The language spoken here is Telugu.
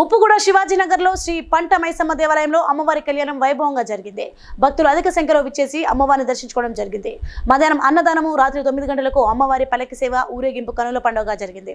ఉప్పుగూడ శివాజీనగర్లో శ్రీ పంట మైసమ్మ దేవాలయంలో అమ్మవారి కళ్యాణం వైభవంగా జరిగింది. భక్తులు అధిక సంఖ్యలో విచ్చేసి అమ్మవారిని దర్శించుకోవడం జరిగింది. మధ్యాహ్నం అన్నదానము రాత్రి తొమ్మిది గంటలకు అమ్మవారి పల్లకి సేవ ఊరేగింపు కనుల పండుగ జరిగింది.